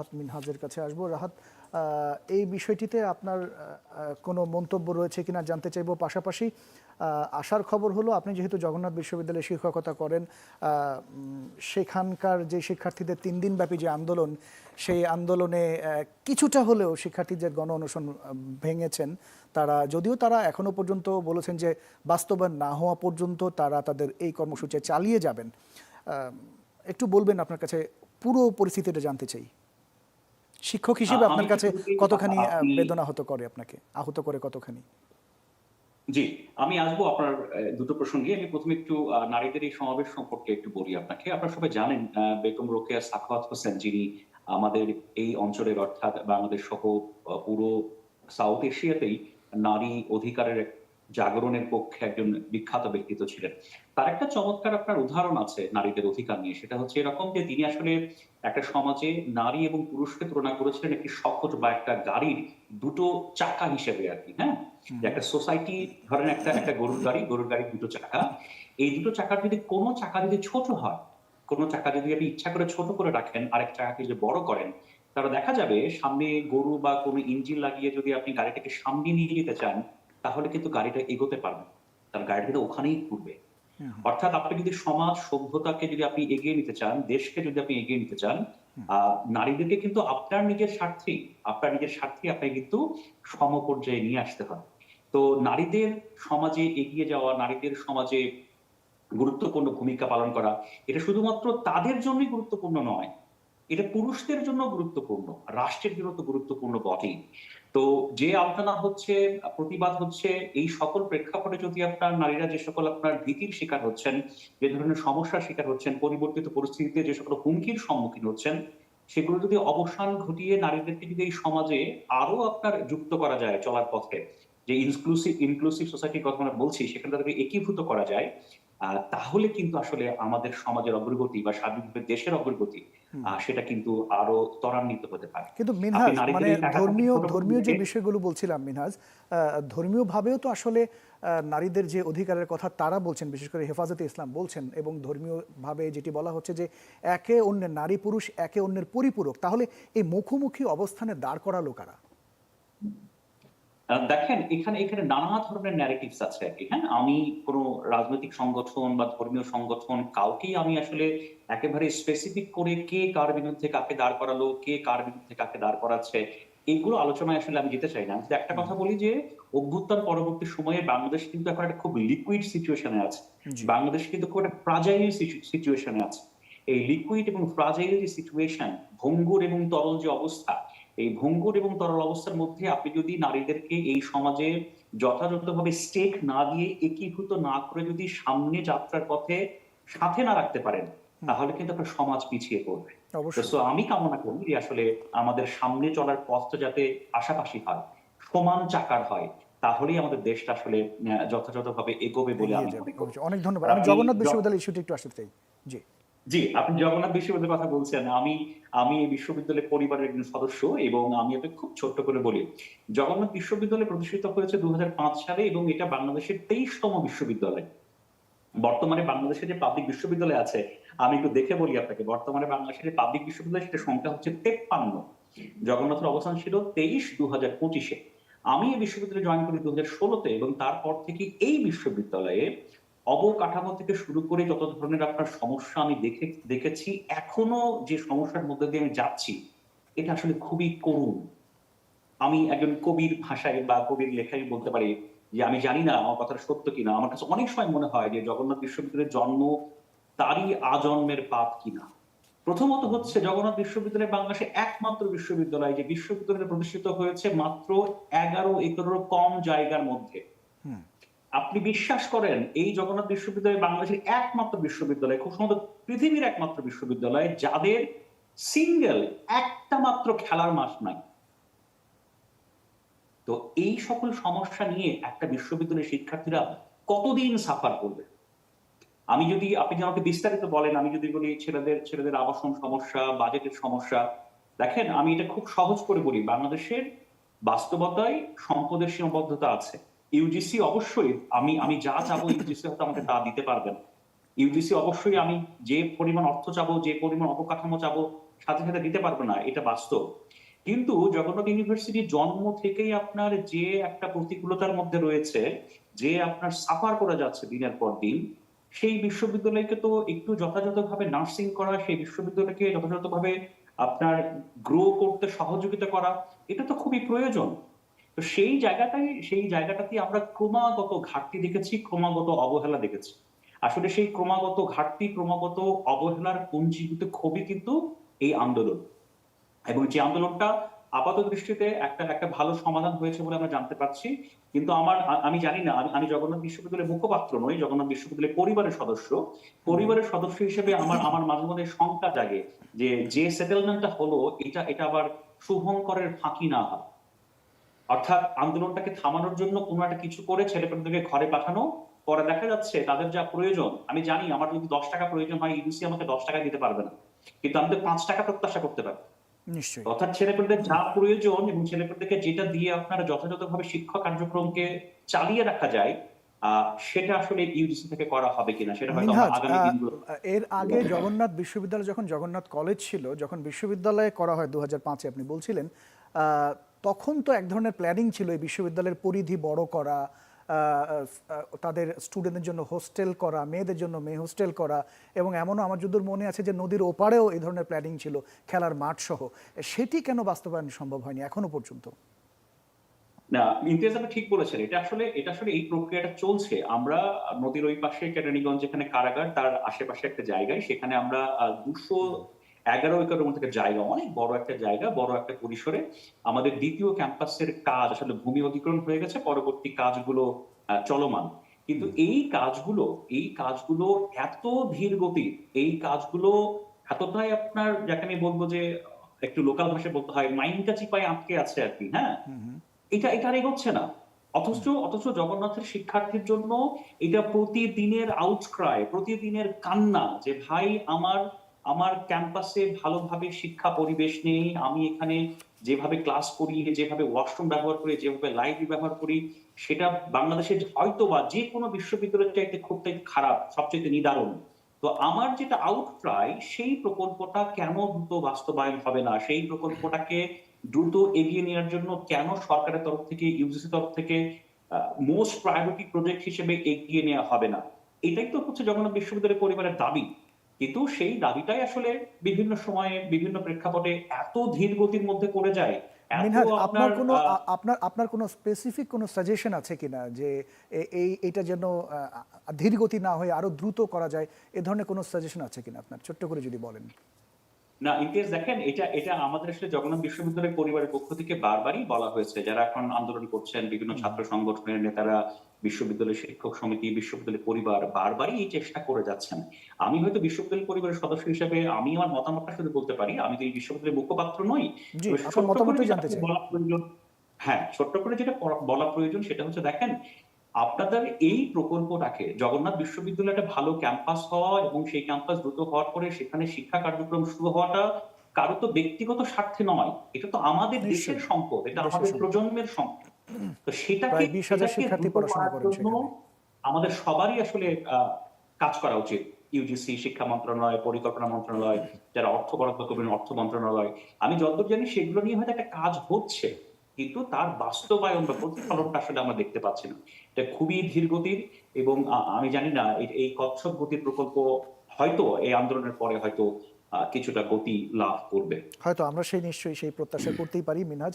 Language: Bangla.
রাহাত মিনহাজের কাছে আসব। রাহাত এই বিষয়টিতে আপনার কোনো মন্তব্য রয়েছে কিনা জানতে চাইব। পাশাপাশি আসার খবর হলো, আপনি যেহেতু জগন্নাথ বিশ্ববিদ্যালয়ে শিক্ষকতা করেন সেখানকার যে শিক্ষার্থীদের তিন দিনব্যাপী যে আন্দোলন, সেই আন্দোলনে কিছুটা হলেও শিক্ষার্থীদের গণ অনশন ভেঙেছেন তারা। যদিও তারা এখনও পর্যন্ত বলেছেন যে বাস্তবায়ন না হওয়া পর্যন্ত তারা তাদের এই কর্মসূচি চালিয়ে যাবেন। একটু বলবেন আপনার কাছে পুরো পরিস্থিতিটা জানতে চাই। শিক্ষক হিসেবে আপনার কাছে কতখানি বেদনা হত করে আপনাকে? আহত করে কতখানি? জি আমি আসব আপনার দুটো প্রসঙ্গে। আমি প্রথমে একটু নারীদের এই সমাবেশ সম্পর্কে একটু বলি আপনাকে। আপনারা সবাই জানেন আহ, বেগম রোকেয়া সাখাওয়াত হোসেন যিনি আমাদের এই অঞ্চলের অর্থাৎ বাংলাদেশ সহ পুরো সাউথ এশিয়াতেই নারী অধিকারের এক জাগরণের পক্ষে একজন বিখ্যাত ব্যক্তিত্ব ছিলেন। তার একটা চমৎকার আপনার উদাহরণ আছে নারীদের অধিকার নিয়ে। সেটা হচ্ছে এরকম যে তিনি আসলে একটা সমাজে নারী এবং পুরুষকে তুলনা করেছিলেন একটি শকট বা একটা গাড়ির দুটো চাকা হিসেবে আর কি হ্যাঁ? একটা সোসাইটি ধরেন একটা একটা গরুর গাড়ি গরুর গাড়ির দুটো চাকা। এই দুটো চাকার যদি কোনো চাকা যদি ছোট হয় কোনো চাকা যদি আপনি ইচ্ছা করে ছোট করে রাখেন আরেক চাকাকে যদি বড় করেন তাহলে দেখা যাবে সামনে গরু বা কোনো ইঞ্জিন লাগিয়ে যদি আপনি গাড়িটাকে সামনে নিয়ে যেতে চান তাহলে কিন্তু গাড়িটা এগোতে পারবে তার গাড়িটা কিন্তু ওখানেই ঘুরবে। অর্থাৎ আপনি যদি সমাজ সভ্যতাকে যদি আপনি এগিয়ে নিতে চান দেশকে যদি আপনি এগিয়ে নিতে চান নারীদেরকে কিন্তু আপনার নিজের স্বার্থেই আপনার নিজের স্বার্থেই আপনাকে কিন্তু সমপর্যায়ে নিয়ে আসতে হয় তো নারীদের সমাজে এগিয়ে যাওয়া নারীদের সমাজে গুরুত্বপূর্ণ ভূমিকা পালন করা এটা শুধুমাত্র তাদের জন্যই গুরুত্বপূর্ণ নয় এটা পুরুষদের জন্য গুরুত্বপূর্ণ, রাষ্ট্রের জন্য তো গুরুত্বপূর্ণ বটেই। তো যে আলোচনা হচ্ছে, প্রতিবাদ হচ্ছে, এই সকল প্রেক্ষাপটে যদি আপনার নারীরা যে সকল আপনার ভীতির শিকার হচ্ছেন, যে ধরনের সমস্যার শিকার হচ্ছেন, পরিবর্তিত পরিস্থিতিতে যে সকল হুমকির সম্মুখীন হচ্ছেন, সেগুলো যদি অবসান ঘটিয়ে নারীদেরকে যদি এই সমাজে আরও আপনার যুক্ত করা যায় চলার পথে, যে ইনক্লুসিভ ইনক্লুসিভ সোসাইটির কথা আমরা বলছি সেখানে তাদেরকে একীভূত করা যায় তাহলে কিন্তু আসলে আমাদের সমাজের অগ্রগতি বা স্বাধীনভাবে দেশের অগ্রগতি সেটা কিন্তু আরও ত্বরান্বিত হতে পারে। কিন্তু মিনহাজ মানে ধর্মীয় ধর্মীয় যে বিষয়গুলো বলছিলাম মিনহাজ ধর্মীয় ভাবেও তো আসলে নারীদের যে অধিকারের কথা তারা বলছেন বিশেষ করে হেফাজতে ইসলাম বলছেন এবং ধর্মীয় ভাবে যেটি বলা হচ্ছে যে একে অন্যের নারী পুরুষ একে অন্যের পরিপূরক তাহলে এই মুখোমুখি অবস্থানে দাঁড় করালো কারা? দেখেন এখানে এখানে নানা ধরনের ন্যারেটিভস আছে আর কি হ্যাঁ? আমি কোনো রাজনৈতিক সংগঠন বা ধর্মীয় সংগঠন কাউকেই আমি আসলে একেবারে স্পেসিফিক করে কে কার বিরুদ্ধে কাকে দাঁড় করালো কে কার বিরুদ্ধে কাকে দাঁড় করাচ্ছে এইগুলো আলোচনায় আসলে আমি যেতে চাই না। শুধু একটা কথা বলি যে অভ্যুত্থান পরবর্তী সময়ে বাংলাদেশ কিন্তু এখন একটা খুব লিকুইড সিচুয়েশনে আছে। বাংলাদেশ কিন্তু খুব একটা ফ্রাজাইল সিচুয়েশনে আছে। এই লিকুইড এবং ফ্রাজাইল যে সিচুয়েশন ভঙ্গুর এবং তরল যে অবস্থা এই ভঙ্গুর এবং তরল অবস্থার মধ্যে আপনি যদি নারীদেরকে এই সমাজে যথাযথভাবে স্টেক না দিয়ে একীভূত না করে যদি সামনে যাত্রার পথে সাথে না রাখতে পারেন তাহলে কিন্তু আপনার সমাজ পিছিয়ে পড়বে। তো আমি কামনা করি যে আসলে আমাদের সামনে চলার পথটা যাতে পাশাপাশি হয় সমান চাকার হয় তাহলেই আমাদের দেশটা আসলে যথাযথভাবে এগোবে বলে আমি অনেক ধন্যবাদ। আমি জগন্নাথ জ- বিশ্ববিদ্যালয় ইস্যুটি একটু আসতে চাই। জি। জি, আপনি জগন্নাথ বিশ্ববিদ্যালয়ের কথা বলছেন। আমি আমি এই বিশ্ববিদ্যালয়ের পরিবারের একজন সদস্য এবং আমি এটা খুব ছোট্ট করে বলি। জগন্নাথ বিশ্ববিদ্যালয় প্রতিষ্ঠিত হয়েছে দু সালে এবং এটা বাংলাদেশের তেইশতম বিশ্ববিদ্যালয়। বর্তমানে বাংলাদেশে যে পাবলিক বিশ্ববিদ্যালয় আছে, আমি একটু দেখে বলি আপনাকে, বর্তমানে বাংলাদেশের যে পাবলিক বিশ্ববিদ্যালয় সেটা সংখ্যা হচ্ছে তেপ্পান্ন। জগন্নাথের অবস্থান ছিল তেইশ দু হাজার পঁচিশে। আমি এই বিশ্ববিদ্যালয়ে জয়েন করি দু হাজার ষোলোতে এবং তারপর থেকে এই বিশ্ববিদ্যালয়ে অবকাঠামো থেকে শুরু করে যত ধরনের আপনার সমস্যা আমি দেখে, দেখেছি, এখনও যে সমস্যার মধ্যে দিয়ে আমি যাচ্ছি, এটা আসলে খুবই করুণ। আমি একজন কবির ভাষায় বা কবির লেখায় বলতে পারি যে, আমি জানি না আমার কথাটা সত্য কিনা। আমার কাছে অনেক সময় মনে হয় যে, জগন্নাথ বিশ্ববিদ্যালয়ের জন্ম তারই আজন্মের পাপ কিনা। প্রথমত হচ্ছে জগন্নাথ বিশ্ববিদ্যালয় বাংলাদেশে একমাত্র বিশ্ববিদ্যালয় যে বিশ্ববিদ্যালয় প্রতিষ্ঠিত হয়েছে মাত্র এগারো একরেরও কম জায়গার মধ্যে। আপনি বিশ্বাস করেন, এই জগন্নাথ বিশ্ববিদ্যালয় বাংলাদেশের একমাত্র বিশ্ববিদ্যালয়, খুব সম্ভবত পৃথিবীর একমাত্র বিশ্ববিদ্যালয়, যাদের সিঙ্গেল একটা মাত্র খেলার মাঠ নাই। তো এই সকল সমস্যা নিয়ে একটা বিশ্ববিদ্যালয়ের শিক্ষার্থীরা কতদিন সাফার করবে? আমি যদি, আপনি যদি আমাকে বিস্তারিত বলেন, আমি যদি বলি ছেলেদের ছেলেদের আবাসন সমস্যা বাজেটের সমস্যা, দেখেন আমি এটা খুব সহজ করে বলি, বাংলাদেশের বাস্তবতায় সম্পদের সীমাবদ্ধতা আছে। ইউজিসি অবশ্যই, আমি আমি যা চাবো ইউজিসি হয়তো আমাকে তা দিতে পারবেন ইউজিসি অবশ্যই আমি যে পরিমাণ অর্থ চাবো, যে পরিমাণ অবকাঠামো চাবো, সাথে সাথে দিতে পারবে না, এটা বাস্তব। কিন্তু জগন্নাথ ইউনিভার্সিটি জন্ম থেকেই আপনার যে একটা প্রতিকূলতার মধ্যে রয়েছে, যে আপনার সাফার করে যাচ্ছে দিনের পর দিন, সেই বিশ্ববিদ্যালয়কে তো একটু যথাযথভাবে নার্সিং করা, সেই বিশ্ববিদ্যালয়কে যথাযথভাবে আপনার গ্রো করতে সহযোগিতা করা, এটা তো খুবই প্রয়োজন। তো সেই জায়গাটাই, সেই জায়গাটাতে আমরা ক্রমাগত ঘাটতি দেখেছি, ক্রমাগত অবহেলা দেখেছি। আসলে সেই ক্রমাগত ঘাটতি, ক্রমাগত অবহেলার পুঞ্জীভূত ক্ষোভই কিন্তু এই আন্দোলন। এবং যে আন্দোলনটা আপাত দৃষ্টিতে একটা একটা ভালো সমাধান হয়েছে বলে আমরা জানতে পারছি, কিন্তু আমার আমি জানি না, আমি- জগন্নাথ বিশ্ববিদ্যালয়ের মুখপাত্র নই, জগন্নাথ বিশ্ববিদ্যালয়ের পরিবারের সদস্য। পরিবারের সদস্য হিসেবে আমার আমার মাঝে মধ্যে শঙ্কা জাগে যে যে সেটেলমেন্টটা হলো, এটা এটা আবার শুভঙ্করের ফাঁকি না হয়। অর্থাৎ আন্দোলনটাকে থামানোর জন্য কোনো একটা কিছু করে ছেলেপেলেদেরকে ঘরে পাঠানো পরে দেখা যাচ্ছে তাদের যা প্রয়োজন আমি জানি আমার যদি দশ টাকা প্রয়োজন হয় ইউসি আমাকে দশ টাকা দিতে পারবে না। কিন্তু আমি তো পাঁচ টাকা প্রত্যাশা করতে পারি। নিশ্চয়ই। অর্থাৎ ছেলেপেলেদের যা প্রয়োজন এবং ছেলেপেলেদেরকে যেটা দিয়ে আপনারা যথাযথভাবে শিক্ষা কার্যক্রমকে চালিয়ে রাখা যায় আহ, সেটা আসলে ইউজিসি থেকে করা হবে কিনা সেটা হয়তো আগামী দিনগুলো এর আগে জগন্নাথ বিশ্ববিদ্যালয় যখন জগন্নাথ কলেজ ছিল যখন বিশ্ববিদ্যালয়ে করা হয় দু হাজার আপনি বলছিলেন আহ, তখন তো এক ধরনের প্ল্যানিং ছিল এই বিশ্ববিদ্যালয়ের পরিধি বড় করা তাদের স্টুডেন্টদের জন্য হোস্টেল করা, মেয়েদের জন্য মেয়ে হোস্টেল করা এবং এমনও আমার যদ্দূর মনে আছে যে নদীর ওপারেও এই ধরনের প্ল্যানিং ছিল, খেলার মাঠ সহ সেটি কেন বাস্তবায়ন সম্ভব হয়নি এখনও পর্যন্ত? না, ইমতিয়াজ আপনি ঠিক বলেছেন। এটা আসলে এটা আসলে এই প্রক্রিয়াটা চলছে। আমরা নদীর ওই পাশে কেরানীগঞ্জ যেখানে কারাগার, তার আশেপাশে একটা জায়গায়, সেখানে আমরা দুশো এগারো একরের মতো একটা জায়গা অনেক বড় একটা জায়গা বড় একটা পরিসরে আমাদের দ্বিতীয় ক্যাম্পাসের কাজ আসলে ভূমি অধিগ্রহণ হয়ে গেছে পরবর্তী কাজগুলো চলমান। কিন্তু এই কাজগুলো এই কাজগুলো এত ধীর গতির এই কাজগুলো এতটাই আপনার যাকে আমি বলব যে একটু লোকাল ভাষায় বলতে হয় মাইন্ডটা চিপায় আটকে আছে আর কি হ্যাঁ। এটা এটা আর এগোচ্ছে না। অথচ অথচ জগন্নাথের শিক্ষার্থীর জন্য এটা প্রতিদিনের আউটক্রাই প্রতিদিনের কান্না যে ভাই আমার আমার ক্যাম্পাসে ভালোভাবে শিক্ষা পরিবেশ নেই। আমি এখানে যেভাবে ক্লাস করি, যেভাবে ওয়াশরুম ব্যবহার করি, যেভাবে লাইব্রেরি ব্যবহার করি, সেটা বাংলাদেশের হয়তো বা যে কোনো বিশ্ববিদ্যালয়ের চাইতে খুব খারাপ সবচেয়ে নিদারুণ। তো আমার যেটা আউটক্রাই সেই প্রকল্পটা কেন দ্রুত বাস্তবায়ন হবে না? সেই প্রকল্পটাকে দ্রুত এগিয়ে নেওয়ার জন্য কেন সরকারের তরফ থেকে ইউজিসি তরফ থেকে মোস্ট প্রায়োরিটি প্রজেক্ট হিসেবে এগিয়ে নেওয়া হবে না? এটাই তো হচ্ছে জগন্নাথ বিশ্ববিদ্যালয় পরিবারের দাবি। কিন্তু সেই দাবিটাই আসলে বিভিন্ন সময়ে বিভিন্ন প্রেক্ষাপটে এত ধীর গতির মধ্যে করে যায় মিনহাজ আপনার কোনো আপনার আপনার কোনো স্পেসিফিক কোনো সাজেশন আছে কিনা যে এই এটা যেন ধীর গতি না হয়ে আরও দ্রুত করা যায়? এ ধরনের কোনো সাজেশন আছে কিনা? আপনার ছোট্ট করে যদি বলেন। না ইমতিয়াজ দেখেন এটা এটা আমাদের আসলে জগন্নাথ বিশ্ববিদ্যালয়ের পরিবারের পক্ষ থেকে বারবারই বলা হয়েছে। যারা এখন আন্দোলন করছেন বিভিন্ন ছাত্র সংগঠনের নেতারা বিশ্ববিদ্যালয় শিক্ষক সমিতি বিশ্ববিদ্যালয় পরিবার বারবারই এই চেষ্টা করে যাচ্ছেন। আমি হয়তো বিশ্ববিদ্যালয় পরিবারের সদস্য হিসেবে আমি আমার মতামতটা শুধু বলতে পারি। আমি তো এই বিশ্ববিদ্যালয়ের মুখপাত্র নই। বলা প্রয়োজন হ্যাঁ ছোট্ট করে যেটা বলা প্রয়োজন সেটা হচ্ছে দেখেন আপনাদের এই প্রকল্পটাকে জগন্নাথ বিশ্ববিদ্যালয় একটা ভালো ক্যাম্পাস হওয়া এবং সেই ক্যাম্পাস দ্রুত হওয়ার পরে সেখানে শিক্ষা কার্যক্রম শুরু হওয়াটা কারও তো ব্যক্তিগত স্বার্থে নয়। এটা তো আমাদের দেশের সম্পদ এটা আমাদের প্রজন্মের সম্পদ। তো সেটাকে প্রায় 20,000 সেটাকে শিক্ষার্থী দ্রুত পড়াশোনা করার করেন জন্য সেখানে। আমাদের সবারই আসলে আহ, কাজ করা উচিত। ইউজিসি শিক্ষা মন্ত্রণালয় পরিকল্পনা মন্ত্রণালয় যারা অর্থ বরাদ্দ করবেন অর্থ মন্ত্রণালয়। আমি যতদূর জানি সেগুলো নিয়ে হয়তো একটা কাজ হচ্ছে। কিন্তু তার বাস্তবায়ন বা প্রতিফলনটা আসলে আমরা দেখতে পাচ্ছি না। এটা খুবই ধীর গতির এবং আমি জানি না, এই- কচ্ছপ গতির প্রকল্প হয়তো এই আন্দোলনের পরে হয়তো কিছুটা গতি লাভ করবে। হয়তো আমরা সেই নিশ্চয়ই সেই প্রত্যাশা করতেই পারি মিনহাজ।